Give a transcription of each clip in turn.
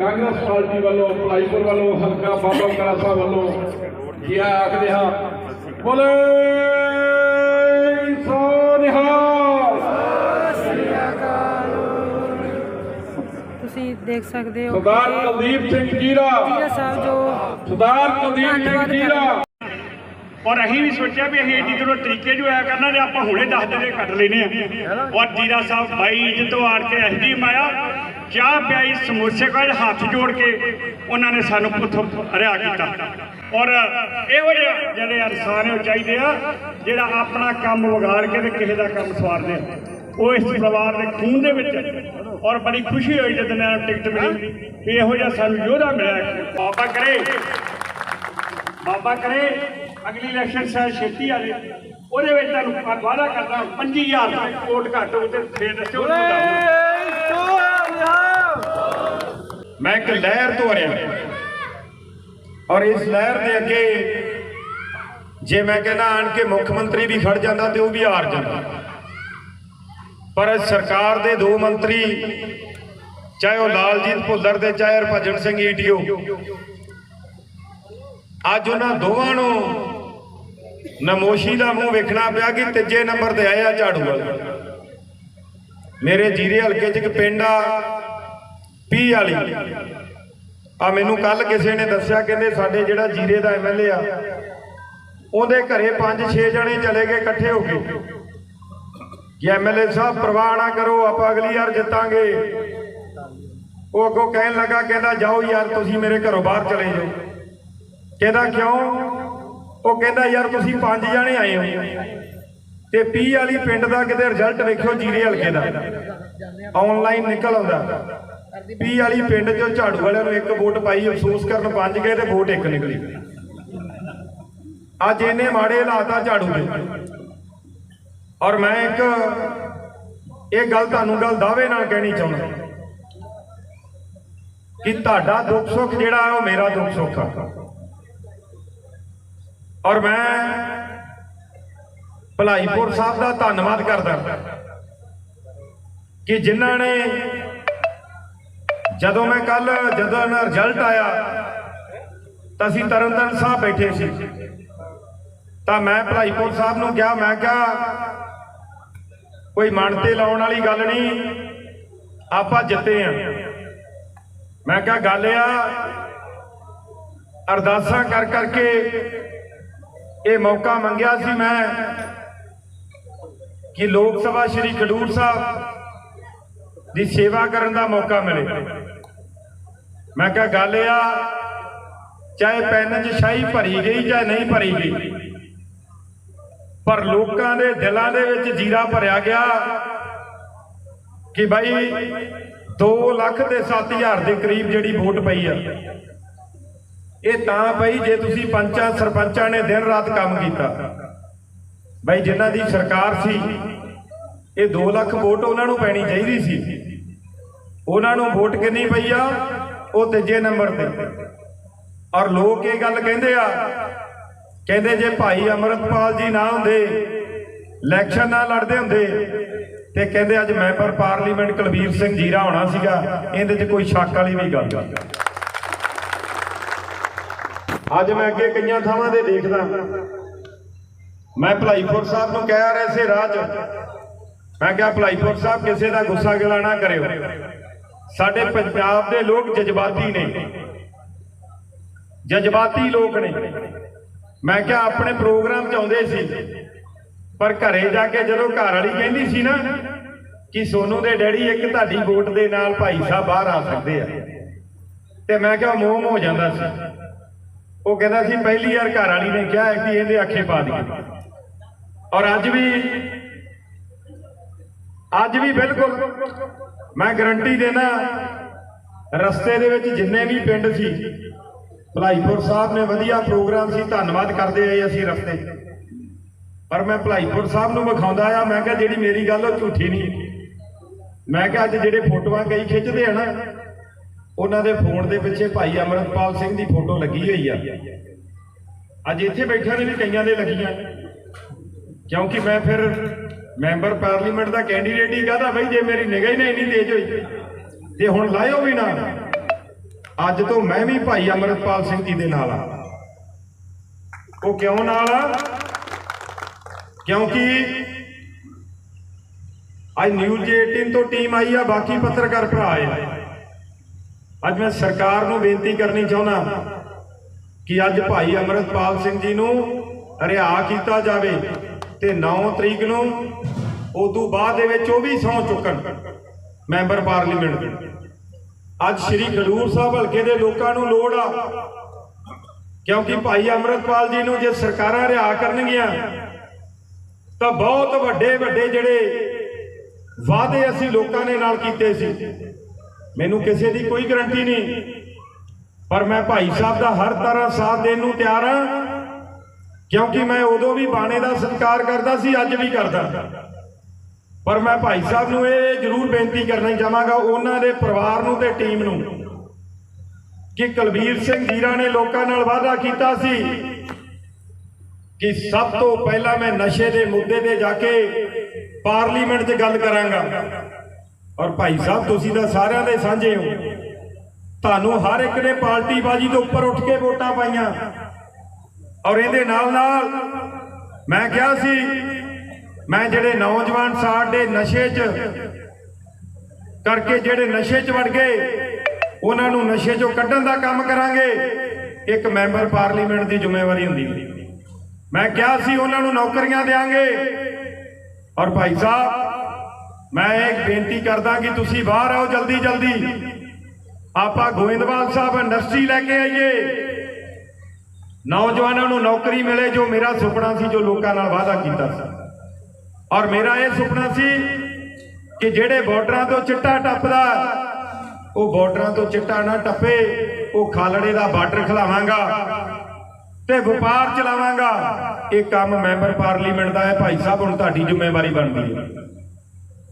Congress party ਵੱਲੋਂ ਭਲਾਈਪੁਰ ਵੱਲੋਂ ਹਲਕਾ ਬਾਬਾ ਕਲਾ ਸਾਹਿਬ ਵੱਲੋਂ ਕੀ ਆਖਦੇ ਹਾਂ? ਬੋਲੇ ਸੋਨਿਹਾ ਤੁਸੀਂ ਦੇਖ ਸਕਦੇ ਹੋ ਸਰਦਾਰ ਕੁਲਦੀਪ ਸਿੰਘ ਜੀਰਾ। ਜੀਰਾ ਸਾਹਿਬ ਜੋ ਸਰਦਾਰ ਕੁਲਦੀਪ ਸਿੰਘ ਜੀਰਾ। ਔਰ ਅਸੀਂ ਵੀ ਸੋਚਿਆ ਵੀ ਅਸੀਂ ਏਡੀ ਦੂਰੋਂ ਤਰੀਕੇ ਜੋ ਆਇਆ ਕਰਨਾ ਤੇ ਆਪਾਂ ਹੁਣੇ ਦੱਸ ਦਿਨੇ ਕੱਟ ਲੈਨੇ ਆ। ਔਰ ਜੀਰਾ ਸਾਹਿਬ ਬਾਈ ਜਿੱਤੋਂ ਆੜ ਕੇ ਐਸਡੀਐਮ ਆਇਆ ਚਾਹ ਪਿਆਈ, ਸਮੋਸੇ ਕੋਲ ਹੱਥ ਜੋੜ ਕੇ ਉਹਨਾਂ ਨੇ ਸਾਨੂੰ ਪੁੱਥੋਂ ਹਰਿਆ ਕੀਤਾ। ਔਰ ਇਹੋ ਜਿਹੇ ਜਿਹੜੇ ਇਨਸਾਨ ਉਹ ਚਾਹੀਦੇ ਆ, ਜਿਹੜਾ ਆਪਣਾ ਕੰਮ ਵਿਗਾੜ ਕੇ ਤੇ ਕਿਸੇ ਦਾ ਕੰਮ ਸਵਾਰਦੇ ਆ। ਉਹ ਇਸ ਪਰਿਵਾਰ ਦੇ ਖੂਨ ਦੇ ਵਿੱਚ ਔਰ ਬੜੀ ਖੁਸ਼ੀ ਹੋਈ ਜਦੋਂ ਮੈਨੂੰ ਟਿਕਟ ਮਿਲੀ ਵੀ ਇਹੋ ਜਿਹਾ ਸਾਨੂੰ ਯੋਧਾ ਮਿਲਿਆ। ਬਾਬਾ ਕਰੇ। ਬਾਬਾ ਕਰੇ, ਅਗਲੀ ਇਲੈਕਸ਼ਨ ਸ਼ਾਇਦ ਛੇਤੀ ਆ ਉਹਦੇ ਵਿੱਚ ਤੁਹਾਨੂੰ ਮੈਂ ਵਾਅਦਾ ਕਰਦਾ 25000 ਦਾ ਵੋਟ ਘੱਟ ਹੋਊ ਤੇ ਫੇਰ ਦੱਸਿਓ। ਮੈਂ ਇੱਕ ਲਹਿਰ ਤੋਂ ਰਿਹਾ ਔਰ ਇਸ ਲਹਿਰ ਦੇ ਅੱਗੇ ਜੇ ਮੈਂ ਕਹਿੰਦਾ ਆਣ ਕੇ ਮੁੱਖ ਮੰਤਰੀ ਵੀ ਖੜ ਜਾਂਦਾ ਤੇ ਉਹ ਵੀ ਹਾਰ ਜਾਂਦਾ। ਪਰ ਸਰਕਾਰ ਦੇ ਦੋ ਮੰਤਰੀ, ਚਾਹੇ ਉਹ ਲਾਲਜੀਤ ਭੁੱਲਰ ਤੇ ਚਾਹੇ ਹਰਭਜਨ ਸਿੰਘ ਈਟੀਓ ਅੱਜ ਉਹਨਾਂ ਦੋਵਾਂ ਨੂੰ ਨਮੋਸ਼ੀ ਦਾ ਮੂੰਹ ਵੇਖਣਾ ਪਿਆ ਕਿ ਤੀਜੇ ਨੰਬਰ ਤੇ ਆਇਆ ਝਾੜੂ ਵਾਲੇ। ਮੇਰੇ ਜੀਰੇ ਹਲਕੇ 'ਚ ਇੱਕ ਪਿੰਡ ਆ ਪੀ ਵਾਲੀ। ਆ ਮੈਨੂੰ ਕੱਲ ਕਿਸੇ ਨੇ ਦੱਸਿਆ ਕਹਿੰਦੇ ਸਾਡੇ ਜਿਹੜਾ ਜੀਰੇ ਦਾ ਐਮਐਲਏ ਆ ਉਹਦੇ ਘਰੇ 5-6 ਜਣੇ ਚਲੇ ਗਏ ਇਕੱਠੇ ਹੋ ਕੇ। ਕਿ ਐਮਐਲਏ ਸਾਹਿਬ ਪ੍ਰਵਾਹ ਨਾ ਕਰੋ ਆਪਾਂ ਅਗਲੀ ਵਾਰ ਜਿੱਤਾਂਗੇ। ਉਹ ਅੱਗੋਂ ਕਹਿਣ ਲੱਗਾ ਕਹਿੰਦਾ ਜਾਓ ਯਾਰ ਤੁਸੀਂ ਮੇਰੇ ਘਰੋਂ ਬਾਹਰ ਚਲੇ ਜਾਓ। ਕਹਿੰਦਾ ਕਿਉਂ? ਉਹ ਕਹਿੰਦਾ ਯਾਰ ਤੁਸੀਂ ਪੰਜ ਜਣੇ ਆਏ ਹੋ। ਤੇ ਪੀ ਵਾਲੀ ਪਿੰਡ ਦਾ ਕਿਤੇ ਰਿਜ਼ਲਟ ਵੇਖਿਓ ਜੀਰੇ ਹਲਕੇ ਦਾ। ਆਨਲਾਈਨ ਨਿਕਲ ਆਉਂਦਾ। ਪੀ ਵਾਲੀ ਪਿੰਡ ਚੋਂ ਝਾੜੂ ਵਾਲਿਆਂ ਨੂੰ ਇੱਕ ਵੋਟ ਪਾਈ, ਅਫਸੋਸ ਕਰਨ ਪੰਜ ਗਏ ਤੇ ਵੋਟ ਇੱਕ ਨਿਕਲੀ। ਅੱਜ ਇਹਨੇ ਮਾੜੇ ਹਾਲਾਤ ਆ ਝਾੜੂ ਦੇ। ਔਰ ਮੈਂ ਇੱਕ ਇਹ ਗੱਲ ਤੁਹਾਨੂੰ ਗੱਲ ਦਾਅਵੇ ਨਾਲ ਕਹਿਣੀ ਚਾਹੁੰਦਾ ਕਿ ਤੁਹਾਡਾ ਦੁੱਖ ਸੁੱਖ ਜਿਹੜਾ ਹੈ ਉਹ ਮੇਰਾ ਦੁੱਖ ਸੁੱਖ ਆ। ਔਰ ਮੈਂ ਭਲਾਈਪੁਰ ਸਾਹਿਬ ਦਾ ਧੰਨਵਾਦ ਕਰਦਾ ਕਿ ਜਿਨ੍ਹਾਂ ਨੇ ਜਦੋਂ ਮੈਂ ਕੱਲ ਜਦੋਂ ਨਾ ਰਿਜ਼ਲਟ ਆਇਆ, ਤਾਂ ਅਸੀਂ ਤਰਨਤਾਰਨ ਸਾਹਿਬ ਬੈਠੇ ਸੀ। ਤਾਂ ਮੈਂ ਭਲਾਈਪੁਰ ਸਾਹਿਬ ਨੂੰ ਕਿਹਾ, ਮੈਂ ਕਿਹਾ, ਕੋਈ ਮਨ ਤੇ ਲਾਉਣ ਵਾਲੀ ਗੱਲ ਨਹੀਂ, ਆਪਾਂ ਜਿੱਤੇ ਆ। ਮੈਂ ਕਿਹਾ, ਗੱਲ ਆ, ਅਰਦਾਸਾਂ ਕਰ ਕਰਕੇ ਇਹ ਮੌਕਾ ਮੰਗਿਆ ਸੀ ਮੈਂ ਕਿ ਲੋਕ ਸਭਾ ਸ਼੍ਰੀ ਖਡੂਰ ਸਾਹਿਬ ਦੀ ਸੇਵਾ ਕਰਨ ਦਾ ਮੌਕਾ ਮਿਲੇ। ਮੈਂ ਕਿਹਾ, ਗੱਲ ਆ, ਚਾਹੇ ਪੈਨ 'ਚ ਸ਼ਾਹੀ ਭਰੀ ਗਈ ਜਾਂ ਨਹੀਂ ਭਰੀ ਗਈ, ਪਰ ਲੋਕਾਂ ਦੇ ਦਿਲਾਂ ਦੇ ਵਿੱਚ ਜੀਰਾ ਭਰਿਆ ਗਿਆ ਕਿ ਭਾਈ 2 ਲੱਖ ਤੇ 7000 ਦੇ ਕਰੀਬ ਜਿਹੜੀ ਵੋਟ ਪਈ ਆ। ਇਹ ਤਾਂ ਪਈ ਜੇ ਤੁਸੀਂ ਪੰਚਾਂ ਸਰਪੰਚਾਂ ਨੇ ਦਿਨ ਰਾਤ ਕੰਮ ਕੀਤਾ। ਭਾਈ ਜਿਨ੍ਹਾਂ ਦੀ ਸਰਕਾਰ ਸੀ, ਇਹ 2 ਲੱਖ ਵੋਟ ਉਹਨਾਂ ਨੂੰ ਪੈਣੀ ਚਾਹੀਦੀ ਸੀ। ਉਹਨਾਂ ਨੂੰ ਵੋਟ ਕਿੰਨੀ ਪਈ ਆ? ਉਹ ਤੀਜੇ ਨੰਬਰ ਤੇ। ਔਰ ਲੋਕ ਇਹ ਗੱਲ ਕਹਿੰਦੇ ਆ, ਕਹਿੰਦੇ ਜੇ ਭਾਈ ਅਮਰਤਪਾਲ ਜੀ ਨਾ ਹੁੰਦੇ, ਇਲੈਕਸ਼ਨ ਨਾ ਲੜਦੇ ਹੁੰਦੇ, ਤੇ ਕਹਿੰਦੇ ਅੱਜ ਮੈਂਬਰ ਪਾਰਲੀਮੈਂਟ ਕੁਲਬੀਰ ਸਿੰਘ ਜੀਰਾ ਹੋਣਾ ਸੀਗਾ, ਇਹਦੇ 'ਚ ਕੋਈ ਸ਼ੱਕ ਵਾਲੀ ਵੀ ਗੱਲ ਨਹੀਂ। ਅੱਜ ਮੈਂ ਅੱਗੇ ਕਈਆਂ ਥਾਵਾਂ ਤੇ ਦੇਖਦਾ। ਮੈਂ ਭਲਾਈਪੁਰ ਸਾਹਿਬ ਨੂੰ ਕਹਿ ਰਿਹਾ ਸੀ ਰਾਹ 'ਚ ਮੈਂ ਕਿਹਾ ਭਲਾਈਪੁਰ ਸਾਹਿਬ ਕਿਸੇ ਦਾ ਗੁੱਸਾ ਗਿਲਾ ਨਾ ਕਰਿਓ। ਸਾਡੇ ਪੰਜਾਬ ਦੇ ਲੋਕ ਜਜ਼ਬਾਤੀ ਨੇ। ਜਜ਼ਬਾਤੀ ਲੋਕ ਨੇ। ਮੈਂ ਕਿਹਾ ਆਪਣੇ ਪ੍ਰੋਗਰਾਮ 'ਚ ਆਉਂਦੇ ਸੀ, ਪਰ ਘਰੇ ਜਾ ਕੇ ਜਦੋਂ ਘਰ ਵਾਲੀ ਕਹਿੰਦੀ ਸੀ ਨਾ ਕਿ ਸੋਨੂ ਦੇ ਡੈਡੀ ਇੱਕ ਤੁਹਾਡੀ ਵੋਟ ਦੇ ਨਾਲ ਭਾਈ ਸਾਹਿਬ ਬਾਹਰ ਆ ਸਕਦੇ ਆ, ਤੇ ਮੈਂ ਕਿਹਾ ਮੋਮ ਹੋ ਜਾਂਦਾ ਸੀ। ਉਹ ਕਹਿੰਦਾ ਸੀ, ਪਹਿਲੀ ਵਾਰ ਘਰ ਵਾਲੀ ਨੇ ਕਿਹਾ ਕਿ ਇਹਦੇ ਅੱਖੇ ਪਾ ਦਈਏ। ਔਰ ਅੱਜ ਵੀ ਅੱਜ ਵੀ ਬਿਲਕੁਲ, ਮੈਂ ਗਰੰਟੀ ਦੇਣਾ, ਰਸਤੇ ਦੇ ਵਿੱਚ ਜਿੰਨੇ ਵੀ ਪਿੰਡ ਸੀ, ਭਲਾਈਪੁਰ ਸਾਹਿਬ ਨੇ ਵਧੀਆ ਪ੍ਰੋਗਰਾਮ ਸੀ, ਧੰਨਵਾਦ ਕਰਦੇ ਆਏ ਅਸੀਂ ਰਸਤੇ। ਪਰ ਮੈਂ ਭਲਾਈਪੁਰ ਸਾਹਿਬ ਨੂੰ ਵਿਖਾਉਂਦਾ ਆ, ਮੈਂ ਕਿਹਾ ਜਿਹੜੀ ਮੇਰੀ ਗੱਲ ਉਹ ਝੂਠੀ ਨਹੀਂ। ਮੈਂ ਕਿਹਾ ਅੱਜ ਜਿਹੜੇ ਫੋਟੋਆਂ ਕਈ ਖਿੱਚਦੇ ਆ ਨਾ, ਉਹਨਾਂ ਦੇ ਫੋਨ ਦੇ ਪਿੱਛੇ ਭਾਈ ਅਮਰਤਪਾਲ ਸਿੰਘ ਦੀ ਫੋਟੋ ਲੱਗੀ ਹੋਈ ਆ। ਅੱਜ ਇੱਥੇ ਬੈਠਿਆਂ ਦੇ ਵੀ ਕਈਆਂ ਦੇ ਲੱਗੀਆਂ। ਕਿਉਂਕਿ ਮੈਂ ਫਿਰ ਮੈਂਬਰ ਪਾਰਲੀਮੈਂਟ ਦਾ ਕੈਂਡੀਡੇਟ ਹੀ ਕਹਦਾ ਬਈ ਜੇ ਮੇਰੀ ਨਿਗਾਹ ਹੀ ਨਾ ਇੰਨੀ ਤੇਜ਼ ਹੋਈ। ਤੇ ਹੁਣ ਲਾਇਓ ਵੀ ਨਾ, ਅੱਜ ਤੋਂ ਮੈਂ ਵੀ ਭਾਈ ਅਮਰਤਪਾਲ ਸਿੰਘ ਜੀ ਦੇ ਨਾਲ ਆ ਉਹ ਕਿਉਂ ਨਾਲ ਆ? ਕਿਉਂਕਿ ਅੱਜ ਨਿਊਜ਼ 18 ਤੋਂ ਟੀਮ ਆਈ ਆ, ਬਾਕੀ ਪੱਤਰਕਾਰ ਭਰਾ ਆਏ ਆ। ਅੱਜ ਮੈਂ ਸਰਕਾਰ ਨੂੰ ਬੇਨਤੀ ਕਰਨੀ ਚਾਹੁੰਦਾ ਕਿ ਅੱਜ ਭਾਈ ਅਮਰਤਪਾਲ ਸਿੰਘ ਜੀ ਨੂੰ ਰਿਹਾ ਕੀਤਾ ਜਾਵੇ। ਤੇ 9 ਤਰੀਕ ਨੂੰ ਉਦੋਂ ਬਾਅਦ ਦੇ ਵਿੱਚ ਉਹ ਵੀ ਸਹੁੰ ਚੁੱਕਣ, ਮੈਂਬਰ ਪਾਰਲੀਮੈਂਟ ਦੇ। ਅੱਜ ਸ੍ਰੀ ਖਡੂਰ ਸਾਹਿਬ ਹਲਕੇ ਦੇ ਲੋਕਾਂ ਨੂੰ ਲੋੜ ਆ, ਕਿਉਂਕਿ ਭਾਈ ਅਮਰਤਪਾਲ ਜੀ ਨੂੰ ਜੇ ਸਰਕਾਰਾਂ ਰਿਹਾ ਕਰਨਗੀਆਂ, ਤਾਂ ਬਹੁਤ ਵੱਡੇ ਵੱਡੇ ਜਿਹੜੇ ਵਾਅਦੇ ਅਸੀਂ ਲੋਕਾਂ ਨੇ ਨਾਲ ਕੀਤੇ ਸੀ। ਮੈਨੂੰ ਕਿਸੇ ਦੀ ਕੋਈ ਗਰੰਟੀ ਨਹੀਂ, ਪਰ ਮੈਂ ਭਾਈ ਸਾਹਿਬ ਦਾ ਹਰ ਤਰ੍ਹਾਂ ਸਾਥ ਦੇਣ ਨੂੰ ਤਿਆਰ ਹਾਂ। ਕਿਉਂਕਿ ਮੈਂ ਉਦੋਂ ਵੀ ਬਾਣੇ ਦਾ ਸਤਿਕਾਰ ਕਰਦਾ ਸੀ, ਅੱਜ ਵੀ ਕਰਦਾ। ਪਰ ਮੈਂ ਭਾਈ ਸਾਹਿਬ ਨੂੰ ਇਹ ਜ਼ਰੂਰ ਬੇਨਤੀ ਕਰਨਾ ਚਾਹਾਂਗਾ, ਉਹਨਾਂ ਦੇ ਪਰਿਵਾਰ ਨੂੰ ਤੇ ਟੀਮ ਨੂੰ, ਕਿ ਕੁਲਬੀਰ ਸਿੰਘ ਜੀਰਾ ਨੇ ਲੋਕਾਂ ਨਾਲ ਵਾਅਦਾ ਕੀਤਾ ਸੀ ਕਿ ਸਭ ਤੋਂ ਪਹਿਲਾਂ ਮੈਂ ਨਸ਼ੇ ਦੇ ਮੁੱਦੇ ਤੇ ਜਾ ਕੇ ਪਾਰਲੀਮੈਂਟ 'ਚ ਗੱਲ ਕਰਾਂਗਾ। ਔਰ ਭਾਈ ਸਾਹਿਬ, ਤੁਸੀਂ ਤਾਂ ਸਾਰਿਆਂ ਦੇ ਸਾਂਝੇ ਹੋ। ਤੁਹਾਨੂੰ ਹਰ ਇੱਕ ਨੇ ਪਾਰਟੀ ਬਾਜੀ ਤੋਂ ਉੱਪਰ ਉੱਠ ਕੇ ਵੋਟਾਂ ਪਾਈਆਂ। ਔਰ ਇਹਦੇ ਨਾਲ ਨਾਲ ਮੈਂ ਕਿਹਾ ਸੀ, ਮੈਂ ਜਿਹੜੇ ਨੌਜਵਾਨ ਸਾਡੇ ਨਸ਼ੇ 'ਚ ਕਰਕੇ ਜਿਹੜੇ ਨਸ਼ੇ 'ਚ ਵੜ ਗਏ, ਉਹਨਾਂ ਨੂੰ ਨਸ਼ੇ 'ਚੋਂ ਕੱਢਣ ਦਾ ਕੰਮ ਕਰਾਂਗੇ, ਇੱਕ ਮੈਂਬਰ ਪਾਰਲੀਮੈਂਟ ਦੀ ਜ਼ਿੰਮੇਵਾਰੀ ਹੁੰਦੀ ਹੈ। ਮੈਂ ਕਿਹਾ ਸੀ ਉਹਨਾਂ ਨੂੰ ਨੌਕਰੀਆਂ ਦੇਾਂਗੇ ਔਰ ਭਾਈ ਸਾਹਿਬ, ਮੈਂ ਇੱਕ ਬੇਨਤੀ ਕਰਦਾ ਕਿ ਤੁਸੀਂ ਬਾਹਰ ਆਓ ਜਲਦੀ ਜਲਦੀ ਆਪਾਂ ਗੋਇੰਦਵਾਲ ਸਾਹਿਬ ਇੰਡਸਟਰੀ ਲੈ ਕੇ ਆਈਏ। ਨੌਜਵਾਨਾਂ ਨੂੰ ਨੌਕਰੀ ਮਿਲੇ ਜੋ ਮੇਰਾ ਸੁਪਨਾ ਸੀ, ਜੋ ਲੋਕਾਂ ਨਾਲ ਵਾਅਦਾ ਕੀਤਾ ਸੀ। ਔਰ ਮੇਰਾ ਇਹ ਸੁਪਨਾ ਸੀ ਕਿ ਜਿਹੜੇ ਬਾਰਡਰਾਂ ਤੋਂ ਚਿੱਟਾ ਟੱਪਦਾ, ਉਹ ਬਾਰਡਰਾਂ ਤੋਂ ਚਿੱਟਾ ਨਾ ਟੱਪੇ, ਉਹ ਖਾਲੜੇ ਦਾ ਬਾਰਡਰ ਖਿਲਾਵਾਂਗਾ ਤੇ ਵਪਾਰ ਚਲਾਵਾਂਗਾ। ਇਹ ਕੰਮ ਮੈਂਬਰ ਪਾਰਲੀਮੈਂਟ ਦਾ ਹੈ, ਭਾਈ ਸਾਹਿਬ, ਹੁਣ ਤੁਹਾਡੀ ਜ਼ਿੰਮੇਵਾਰੀ ਬਣਦੀ ਹੈ।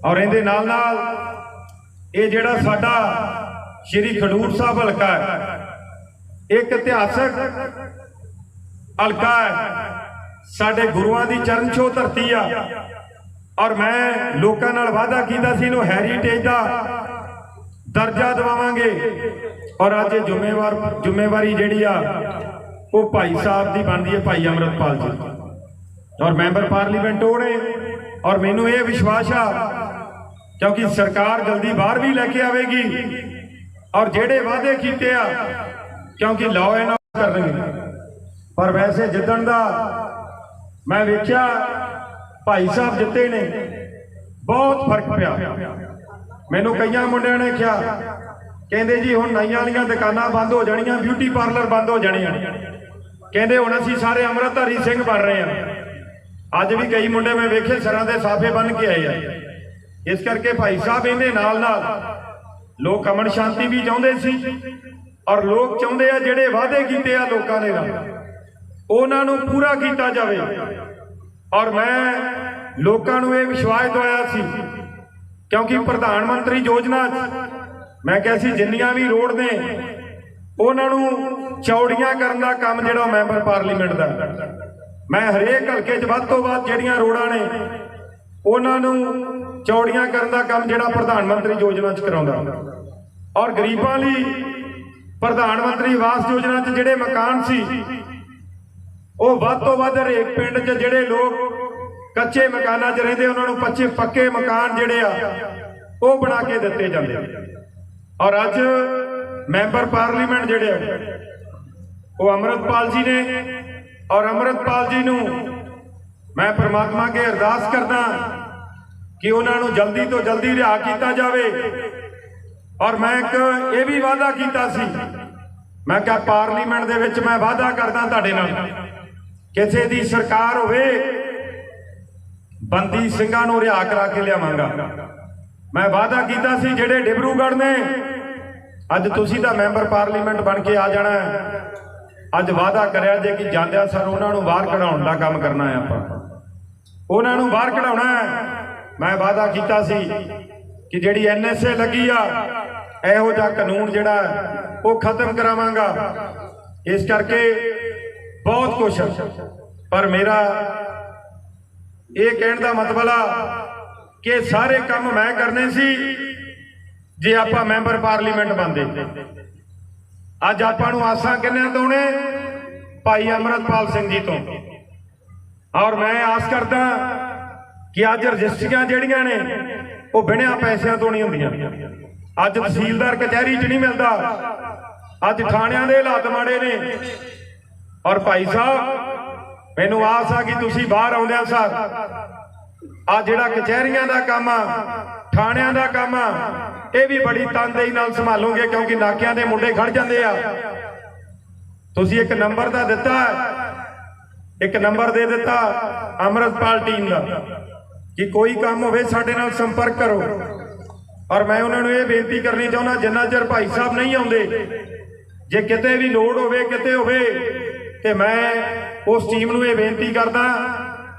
ਔਰ ਇਹਦੇ ਨਾਲ ਨਾਲ ਇਹ ਜਿਹੜਾ ਸਾਡਾ ਸ਼੍ਰੀ ਖਡੂਰ ਸਾਹਿਬ ਹਲਕਾ ਹੈ, ਇੱਕ ਇਤਿਹਾਸਕ ਹਲਕਾ ਹੈ। ਸਾਡੇ ਗੁਰੂਆਂ ਦੀ ਚਰਨ ਛੋਹ ਧਰਤੀ ਆ। ਔਰ ਮੈਂ ਲੋਕਾਂ ਨਾਲ ਵਾਅਦਾ ਕੀਤਾ ਸੀ ਇਹਨੂੰ ਹੈਰੀਟੇਜ ਦਾ ਦਰਜਾ ਦਿਵਾਵਾਂਗੇ। ਔਰ ਅੱਜ ਇਹ ਜ਼ਿੰਮੇਵਾਰ ਜ਼ਿੰਮੇਵਾਰੀ ਜਿਹੜੀ ਆ, ਉਹ ਭਾਈ ਸਾਹਿਬ ਦੀ ਬਣਦੀ ਹੈ ਭਾਈ ਅਮਰਤਪਾਲ ਜੀ। ਔਰ ਮੈਂਬਰ ਪਾਰਲੀਮੈਂਟ ਉਹ ਨੇ। ਔਰ ਮੈਨੂੰ ਇਹ ਵਿਸ਼ਵਾਸ ਆ, ਕਿਉਂਕਿ ਸਰਕਾਰ ਜਲਦੀ ਬਾਹਰ ਵੀ ਲੈ ਕੇ ਆਵੇਗੀ। ਔਰ ਜਿਹੜੇ ਵਾਅਦੇ ਕੀਤੇ ਆ, ਕਿਉਂਕਿ ਲਾਅ ਐਂਡ ਕਰਨਗੇ। ਪਰ ਵੈਸੇ ਜਿੱਦਣ ਦਾ ਮੈਂ ਵੇਖਿਆ, ਭਾਈ ਸਾਹਿਬ ਜਿੱਤੇ ਨੇ, ਬਹੁਤ ਫ਼ਰਕ ਪਿਆ। ਮੈਨੂੰ ਕਈਆਂ ਮੁੰਡਿਆਂ ਨੇ ਕਿਹਾ, ਕਹਿੰਦੇ ਜੀ ਹੁਣ ਨਾਈਆਂ ਵਾਲੀਆਂ ਦੁਕਾਨਾਂ ਬੰਦ ਹੋ ਜਾਣੀਆਂ ਬਿਊਟੀ ਪਾਰਲਰ ਬੰਦ ਹੋ ਜਾਣੀਆਂ। ਕਹਿੰਦੇ ਹੁਣ ਅਸੀਂ ਸਾਰੇ ਅੰਮ੍ਰਿਤਧਾਰੀ ਸਿੰਘ ਬਣ ਰਹੇ ਹਾਂ। ਅੱਜ ਵੀ ਕਈ ਮੁੰਡੇ ਮੈਂ ਵੇਖੇ ਸਰਾਂ ਦੇ ਸਾਫੇ ਬਣ ਕੇ ਆਏ ਆ। ਇਸ ਕਰਕੇ ਭਾਈ ਸਾਹਿਬ ਇਹਦੇ ਨਾਲ ਨਾਲ ਲੋਕ ਅਮਨ ਸ਼ਾਂਤੀ ਵੀ ਚਾਹੁੰਦੇ ਸੀ ਔਰ ਲੋਕ ਚਾਹੁੰਦੇ ਆ ਜਿਹੜੇ ਵਾਅਦੇ ਕੀਤੇ ਆ ਲੋਕਾਂ ਨੇ ਨਾਲ। ਉਹਨਾਂ ਨੂੰ ਪੂਰਾ ਕੀਤਾ ਜਾਵੇ। ਔਰ ਮੈਂ ਲੋਕਾਂ ਨੂੰ ਇਹ ਵਿਸ਼ਵਾਸ ਦਵਾਇਆ ਸੀ, ਕਿਉਂਕਿ ਪ੍ਰਧਾਨ ਮੰਤਰੀ ਯੋਜਨਾ 'ਚ ਮੈਂ ਕਿਹਾ ਸੀ, ਜਿੰਨੀਆਂ ਵੀ ਰੋਡ ਨੇ, ਉਹਨਾਂ ਨੂੰ ਚੌੜੀਆਂ ਕਰਨ ਦਾ ਕੰਮ ਜਿਹੜਾ ਮੈਂਬਰ ਪਾਰਲੀਮੈਂਟ ਦਾ ਮੈਂ ਹਰੇਕ ਹਲਕੇ 'ਚ ਵੱਧ ਤੋਂ ਵੱਧ ਜਿਹੜੀਆਂ ਰੋਡਾਂ ਨੇ, ਉਹਨਾਂ ਨੂੰ ਚੌੜੀਆਂ ਕਰਨ ਦਾ ਕੰਮ ਜਿਹੜਾ ਪ੍ਰਧਾਨ ਮੰਤਰੀ ਯੋਜਨਾ 'ਚ ਕਰਾਉਂਦਾ ਔਰ ਗਰੀਬਾਂ ਲਈ ਪ੍ਰਧਾਨ ਮੰਤਰੀ ਆਵਾਸ ਯੋਜਨਾ 'ਚ ਜਿਹੜੇ ਮਕਾਨ ਸੀ ਉਹ ਵੱਧ ਤੋਂ ਵੱਧ ਹਰੇਕ ਪਿੰਡ 'ਚ ਜਿਹੜੇ ਲੋਕ ਕੱਚੇ ਮਕਾਨਾਂ 'ਚ ਰਹਿੰਦੇ ਉਹਨਾਂ ਨੂੰ ਪੱਚੇ ਪੱਕੇ ਮਕਾਨ ਜਿਹੜੇ ਆ ਉਹ ਬਣਾ ਕੇ ਦਿੱਤੇ ਜਾਂਦੇ ਔਰ ਅੱਜ ਮੈਂਬਰ ਪਾਰਲੀਮੈਂਟ ਜਿਹੜੇ ਆ, ਉਹ ਅਮਰਤਪਾਲ ਜੀ ਨੇ। ਔਰ ਅਮਰਤਪਾਲ ਜੀ ਨੂੰ ਮੈਂ ਪ੍ਰਮਾਤਮਾ ਅੱਗੇ ਅਰਦਾਸ ਕਰਦਾ ਕਿ ਉਹਨਾਂ ਨੂੰ ਜਲਦੀ ਤੋਂ ਜਲਦੀ ਰਿਹਾ ਕੀਤਾ ਜਾਵੇ। ਔਰ ਮੈਂ ਇੱਕ ਇਹ ਵੀ ਵਾਅਦਾ ਕੀਤਾ ਸੀ। ਮੈਂ ਕਿਹਾ ਪਾਰਲੀਮੈਂਟ ਦੇ ਵਿੱਚ ਮੈਂ ਵਾਅਦਾ ਕਰਦਾ ਤੁਹਾਡੇ ਨਾਲ। ਕਿਸੇ ਦੀ ਸਰਕਾਰ ਹੋਵੇ, ਬੰਦੀ ਸਿੰਘਾਂ ਨੂੰ ਰਿਹਾ ਕਰਾ ਕੇ ਲਿਆਵਾਂਗਾ। ਮੈਂ ਵਾਅਦਾ ਕੀਤਾ ਸੀ ਜਿਹੜੇ ਡਿਬਰੂਗੜ੍ਹ ਨੇ, ਅੱਜ ਤੁਸੀਂ ਤਾਂ ਮੈਂਬਰ ਪਾਰਲੀਮੈਂਟ ਬਣ ਕੇ ਆ ਜਾਣਾ ਅੱਜ ਵਾਅਦਾ ਕਰਿਆ ਜੇ ਕਿ ਜਾਂਦਿਆਂ ਸਰ ਉਹਨਾਂ ਨੂੰ ਬਾਹਰ ਕਢਾਉਣ ਦਾ ਕੰਮ ਕਰਨਾ ਹੈ ਆਪਾਂ। ਉਹਨਾਂ ਨੂੰ ਬਾਹਰ ਕਢਾਉਣਾ ਮੈਂ ਵਾਅਦਾ ਕੀਤਾ ਸੀ ਕਿ ਜਿਹੜੀ ਐਨਐਸਏ ਲੱਗੀ ਆ, ਇਹੋ ਜਿਹਾ ਕਾਨੂੰਨ ਜਿਹੜਾ ਉਹ ਖਤਮ ਕਰਾਵਾਂਗਾ। ਇਸ ਕਰਕੇ ਬਹੁਤ ਕੁਛ ਪਰ ਮੇਰਾ ਇਹ ਕਹਿਣ ਦਾ ਮਤਲਬ ਆ ਕਿ ਸਾਰੇ ਕੰਮ ਮੈਂ ਕਰਨੇ ਸੀ, ਜੇ ਆਪਾਂ ਮੈਂਬਰ ਪਾਰਲੀਮੈਂਟ ਬਣਦੇ। ਅੱਜ ਆਪਾਂ ਨੂੰ ਆਸਾਂ ਕਿੰਨਿਆਂ ਤੋਂ ਨੇ? ਭਾਈ ਅਮਰਤਪਾਲ ਸਿੰਘ ਜੀ ਤੋਂ। ਔਰ ਮੈਂ ਆਸ ਕਰਦਾ ਕਿ ਅੱਜ ਰਜਿਸਟਰੀਆਂ ਜਿਹੜੀਆਂ ਨੇ, ਉਹ ਬਿਨਾਂ ਪੈਸਿਆਂ ਤੋਂ ਨਹੀਂ ਹੁੰਦੀਆਂ। ਅੱਜ ਤਹਿਸੀਲਦਾਰ ਕਚਹਿਰੀ 'ਚ ਨਹੀਂ ਮਿਲਦਾ। ਅੱਜ ਥਾਣਿਆਂ ਦੇ ਹਾਲਾਤ ਮਾੜੇ ਨੇ। ਔਰ ਭਾਈ ਸਾਹਿਬ, ਮੈਨੂੰ ਆਸ ਆ ਕਿ ਤੁਸੀਂ ਬਾਹਰ ਆਉਂਦਿਆਂ ਸਾਰ। ਆ ਜਿਹੜਾ ਕਚਹਿਰੀਆਂ ਦਾ ਕੰਮ ਆ, ਥਾਣਿਆਂ ਦਾ ਕੰਮ ਆ, ਇਹ ਵੀ ਬੜੀ ਤਨਦੇਹੀ ਨਾਲ ਸੰਭਾਲੋਗੇ ਕਿਉਂਕਿ ਨਾਕਿਆਂ ਦੇ ਮੁੰਡੇ ਖੜ ਜਾਂਦੇ ਆ। ਤੁਸੀਂ ਇੱਕ ਨੰਬਰ ਤਾਂ ਦਿੱਤਾ, ਇੱਕ ਨੰਬਰ ਦੇ ਦਿੱਤਾ ਅਮਰਤਪਾਲ ਟੀਮ ਦਾ, ਕਿ ਕੋਈ ਕੰਮ ਹੋਵੇ ਸਾਡੇ ਨਾਲ ਸੰਪਰਕ ਕਰੋ। ਔਰ ਮੈਂ ਉਹਨਾਂ ਨੂੰ ਇਹ ਬੇਨਤੀ ਕਰਨੀ ਚਾਹੁੰਦਾ, ਜਿੰਨਾ ਚਿਰ ਭਾਈ ਸਾਹਿਬ ਨਹੀਂ ਆਉਂਦੇ, ਜੇ ਕਿਤੇ ਵੀ ਲੋੜ ਹੋਵੇ, ਕਿਤੇ ਹੋਵੇ ਤੇ ਮੈਂ ਉਸ ਟੀਮ ਨੂੰ ਇਹ ਬੇਨਤੀ ਕਰਦਾ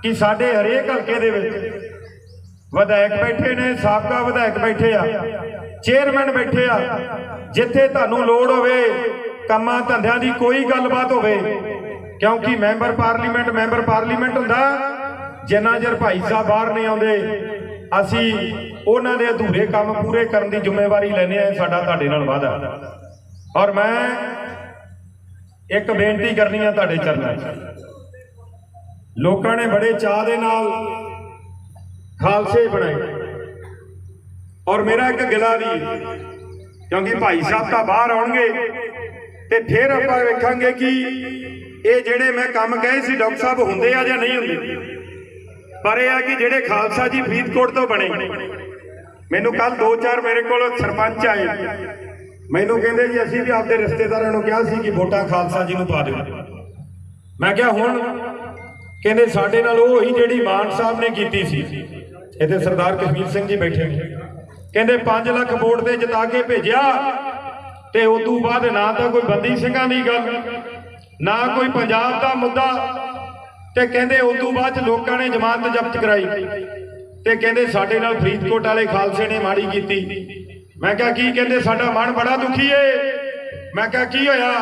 ਕਿ ਸਾਡੇ ਹਰੇਕ ਹਲਕੇ ਦੇ ਵਿੱਚ ਵਿਧਾਇਕ ਬੈਠੇ ਨੇ, ਸਾਬਕਾ ਵਿਧਾਇਕ ਬੈਠੇ ਆ ਚੇਅਰਮੈਨ ਬੈਠੇ ਆ, ਜਿੱਥੇ ਤੁਹਾਨੂੰ ਲੋੜ ਹੋਵੇ, ਕੰਮਾਂ ਧੰਦਿਆਂ ਦੀ ਕੋਈ ਗੱਲਬਾਤ ਹੋਵੇ, ਕਿਉਂਕਿ ਮੈਂਬਰ ਪਾਰਲੀਮੈਂਟ ਮੈਂਬਰ ਪਾਰਲੀਮੈਂਟ ਹੁੰਦਾ, ਜਿੰਨਾ ਚਿਰ ਭਾਈ ਸਾਹਿਬ ਬਾਹਰ ਨਹੀਂ ਆਉਂਦੇ, ਅਸੀਂ ਉਹਨਾਂ ਦੇ ਅਧੂਰੇ ਕੰਮ ਪੂਰੇ ਕਰਨ ਦੀ ਜ਼ਿੰਮੇਵਾਰੀ ਲੈਨੇ ਆ ਸਾਡਾ ਤੁਹਾਡੇ ਨਾਲ ਵਾਅਦਾ। ਔਰ ਮੈਂ ਇੱਕ ਬੇਨਤੀ ਕਰਨੀ ਆ ਤੁਹਾਡੇ ਚਰਨਾਂ 'ਚ। ਲੋਕਾਂ ਨੇ ਬੜੇ ਚਾਹ ਦੇ ਨਾਲ ਖਾਲਸੇ ਬਣਾਏ। ਔਰ ਮੇਰਾ ਇੱਕ ਗਿਲਾ ਵੀ, ਕਿਉਂਕਿ ਭਾਈ ਸਾਹਿਬ ਤਾਂ ਬਾਹਰ ਆਉਣਗੇ ਤੇ ਫਿਰ ਆਪਾਂ ਵੇਖਾਂਗੇ ਕਿ ਇਹ ਜਿਹੜੇ ਮੈਂ ਕੰਮ ਕਹੇ ਸੀ ਡਾਕਟਰ ਸਾਹਿਬ ਹੁੰਦੇ ਆ ਜਾਂ ਨਹੀਂ ਹੁੰਦੇ। ਪਰ ਇਹ ਆ ਕਿ ਜਿਹੜੇ ਖਾਲਸਾ ਜੀ ਫਰੀਦਕੋਟ ਤੋਂ ਬਣੇ, ਮੈਨੂੰ ਕੱਲ ਦੋ ਚਾਰ ਮੇਰੇ ਕੋਲ ਸਰਪੰਚ ਆਏ। ਮੈਨੂੰ ਕਹਿੰਦੇ ਜੀ, ਅਸੀਂ ਵੀ ਆਪਦੇ ਰਿਸ਼ਤੇਦਾਰਾਂ ਨੂੰ ਕਿਹਾ ਸੀ ਕਿ ਵੋਟਾਂ ਖਾਲਸਾ ਜੀ ਨੂੰ ਪਾ ਦਿਓ। ਮੈਂ ਕਿਹਾ, ਹੁਣ ਕਹਿੰਦੇ ਸਾਡੇ ਨਾਲ ਉਹ ਹੀ ਜਿਹੜੀ ਮਾਨ ਸਾਹਿਬ ਨੇ ਕੀਤੀ ਸੀ, ਇੱਥੇ ਸਰਦਾਰ ਕਸ਼ਮੀਰ ਸਿੰਘ ਜੀ ਬੈਠੇ ਕਹਿੰਦੇ 5 ਲੱਖ ਵੋਟ ਤੇ ਜਿਤਾ ਕੇ ਭੇਜਿਆ, ਤੇ ਉਸ ਤੋਂ ਬਾਅਦ ਨਾ ਤਾਂ ਕੋਈ ਬੰਦੀ ਸਿੰਘਾਂ ਦੀ ਗੱਲ, ਨਾ ਕੋਈ ਪੰਜਾਬ ਦਾ ਮੁੱਦਾ, ਤੇ ਕਹਿੰਦੇ ਉਸ ਤੋਂ ਬਾਅਦ 'ਚ ਲੋਕਾਂ ਨੇ ਜ਼ਮਾਨਤ ਜ਼ਬਤ ਕਰਾਈ। ਤੇ ਕਹਿੰਦੇ ਸਾਡੇ ਨਾਲ ਫਰੀਦਕੋਟ ਵਾਲੇ ਖਾਲਸੇ ਨੇ ਮਾੜੀ ਕੀਤੀ। ਮੈਂ ਕਿਹਾ, ਕੀ ਕਹਿੰਦੇ, ਸਾਡਾ ਮਨ ਬੜਾ ਦੁਖੀ ਏ। ਮੈਂ ਕਿਹਾ, ਕੀ ਹੋਇਆ?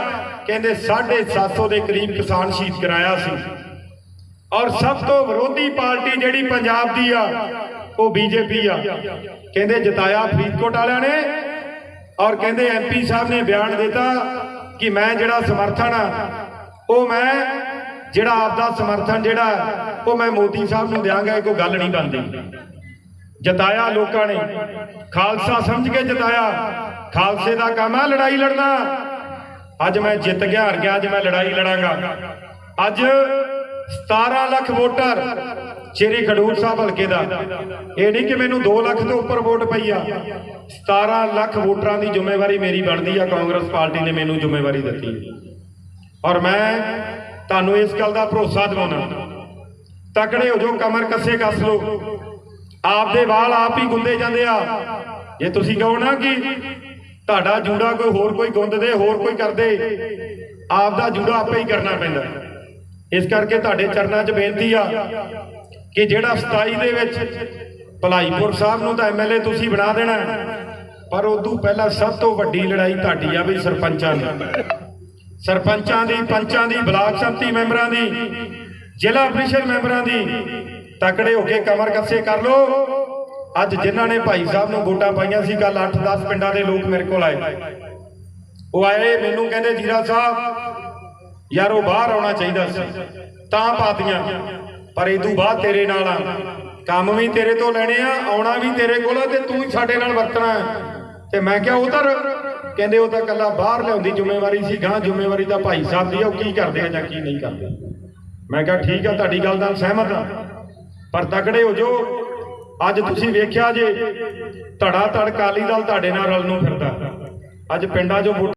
ਕਹਿੰਦੇ 750 ਦੇ ਕਰੀਬ ਕਿਸਾਨ ਸ਼ਹੀਦ ਕਰਾਇਆ ਸੀ। ਔਰ ਸਭ ਤੋਂ ਵਿਰੋਧੀ ਪਾਰਟੀ ਜਿਹੜੀ ਪੰਜਾਬ ਦੀ ਆ, ਉਹ ਬੀਜੇਪੀ ਆ। ਕਹਿੰਦੇ, ਜਿਤਾਇਆ ਫਰੀਦਕੋਟ ਵਾਲਿਆਂ ਨੇ। ਔਰ ਕਹਿੰਦੇ ਐਮਪੀ ਸਾਹਿਬ ਨੇ ਬਿਆਨ ਦਿੱਤਾ ਕਿ ਮੈਂ ਜਿਹੜਾ ਸਮਰਥਨ ਆ, ਉਹ ਮੈਂ ਜਿਹੜਾ ਆਪਦਾ ਸਮਰਥਨ ਜਿਹੜਾ, ਉਹ ਮੈਂ ਮੋਦੀ ਸਾਹਿਬ ਨੂੰ ਦਿਆਂਗਾ, ਇਹ ਕੋਈ ਗੱਲ ਨਹੀਂ ਬਣਦੀ। ਜਤਾਇਆ ਲੋਕਾਂ ਨੇ। ਖਾਲਸਾ ਸਮਝ ਕੇ ਜਤਾਇਆ। ਖਾਲਸੇ ਦਾ ਕੰਮ ਹੈ ਲੜਾਈ ਲੜਨਾ। ਅੱਜ ਮੈਂ ਜਿੱਤ ਗਿਆ, ਹਾਰ ਗਿਆ, ਅੱਜ ਮੈਂ ਲੜਾਈ ਲੜਾਂਗਾ। ਅੱਜ 17 ਲੱਖ ਵੋਟਰ ਸ਼੍ਰੀ ਖਡੂਰ ਸਾਹਿਬ ਹਲਕੇ ਦਾ। ਇਹ ਨਹੀਂ ਕਿ ਮੈਨੂੰ 2 ਲੱਖ ਤੋਂ ਉੱਪਰ ਵੋਟ ਪਈ ਆ। 17 ਲੱਖ ਵੋਟਰਾਂ ਦੀ ਜ਼ਿੰਮੇਵਾਰੀ ਮੇਰੀ ਬਣਦੀ ਆ। ਕਾਂਗਰਸ ਪਾਰਟੀ ਨੇ ਮੈਨੂੰ ਜ਼ਿੰਮੇਵਾਰੀ ਦਿੱਤੀ। ਔਰ ਮੈਂ ਤੁਹਾਨੂੰ ਇਸ ਗੱਲ ਦਾ ਭਰੋਸਾ ਦਿਵਾਉਣਾ। ਤਕੜੇ ਹੋ ਜੋ ਕਮਰ ਕੱਸੇ ਕੱਸ ਲੋ ਆਪਦੇ ਵਾਲ ਆਪ ਹੀ ਗੁੰਦੇ ਜਾਂਦੇ ਆ ਜੇ ਤੁਸੀਂ ਕਹੋ ਨਾ ਕਿ ਤੁਹਾਡਾ ਜੂੜਾ ਕੋਈ ਹੋਰ ਕੋਈ ਗੁੰਦਦੇ, ਹੋਰ ਕੋਈ ਕਰਦੇ, ਆਪਦਾ ਜੂੜਾ ਆਪੇ ਹੀ ਕਰਨਾ ਪੈਂਦਾ ਇਸ ਕਰਕੇ ਤੁਹਾਡੇ ਚਰਨਾਂ 'ਚ ਬੇਨਤੀ ਆ ਕਿ ਜਿਹੜਾ 27 ਦੇ ਵਿੱਚ ਭਲਾਈਪੁਰ ਸਾਹਿਬ ਨੂੰ ਤਾਂ ਐਮਐਲਏ ਤੁਸੀਂ ਬਣਾ ਦੇਣਾ ਹੈ। ਪਰ ਉਦੋਂ ਪਹਿਲਾਂ ਸਭ ਤੋਂ ਵੱਡੀ ਲੜਾਈ ਤੁਹਾਡੀ ਆ ਵੀ ਸਰਪੰਚਾਂ ਦੀ ਸਰਪੰਚਾਂ ਦੀ, ਪੰਚਾਂ ਦੀ, ਬਲਾਕ ਸੰਮਤੀ ਮੈਂਬਰਾਂ ਦੀ, ਜ਼ਿਲ੍ਹਾ ਪ੍ਰੀਸ਼ਦ ਮੈਂਬਰਾਂ ਦੀ ਤਕੜੇ ਹੋ ਕੇ ਕਮਰ ਕੱਸੇ ਕਰ ਲੋ ਅੱਜ ਜਿਨ੍ਹਾਂ ਨੇ ਭਾਈ ਸਾਹਿਬ ਨੂੰ ਵੋਟਾਂ ਪਾਈਆਂ ਸੀ ਕੱਲ 8-10 ਪਿੰਡਾਂ ਦੇ ਲੋਕ ਮੇਰੇ ਕੋਲ ਆਏ। ਉਹ ਆਏ, ਮੈਨੂੰ ਕਹਿੰਦੇ, ਜੀਰਾ ਸਾਹਿਬ, ਯਾਰ ਉਹ ਬਾਹਰ ਆਉਣਾ ਚਾਹੀਦਾ ਸੀ। ਤਾਂ ਪਾਤੀਆਂ ਪਰ ਇਹ ਤੋਂ ਬਾਅਦ ਤੇਰੇ ਨਾਲ ਆ। ਕੰਮ ਵੀ ਤੇਰੇ ਤੋਂ ਲੈਣੇ ਆ, ਆਉਣਾ ਵੀ ਤੇਰੇ ਕੋਲ ਆ ਤੇ ਤੂੰ ਹੀ ਸਾਡੇ ਨਾਲ ਵਰਤਣਾ ਤੇ ਮੈਂ ਕਿਹਾ, ਉਧਰ। ਕਹਿੰਦੇ, ਉਹ ਤਾਂ ਕੱਲਾ ਬਾਹਰ ਲਿਆਉਂਦੀ ਜ਼ਿੰਮੇਵਾਰੀ ਸੀ ਗਾਂ ਜ਼ਿੰਮੇਵਾਰੀ ਤਾਂ ਭਾਈ ਸਾਹਿਬ ਦੀ ਆ, ਉਹ ਕੀ ਕਰਦੇ ਆ ਜਾਂ ਕੀ ਨਹੀਂ ਕਰਦੇ? ਮੈਂ ਕਿਹਾ, ਠੀਕ ਆ, ਤੁਹਾਡੀ ਗੱਲ ਨਾਲ ਸਹਿਮਤ ਆ। ਪਰ ਤਕੜੇ ਹੋ ਜੋ ਅੱਜ ਤੁਸੀਂ ਵੇਖਿਆ ਜੇ ਧੜਾ ਧੜ ਕਾਲੀ ਦਲ ਤੁਹਾਡੇ ਨਾਲ ਰਲ ਨੂੰ ਫਿਰਦਾ। ਅੱਜ ਪਿੰਡਾਂ 'ਚੋਂ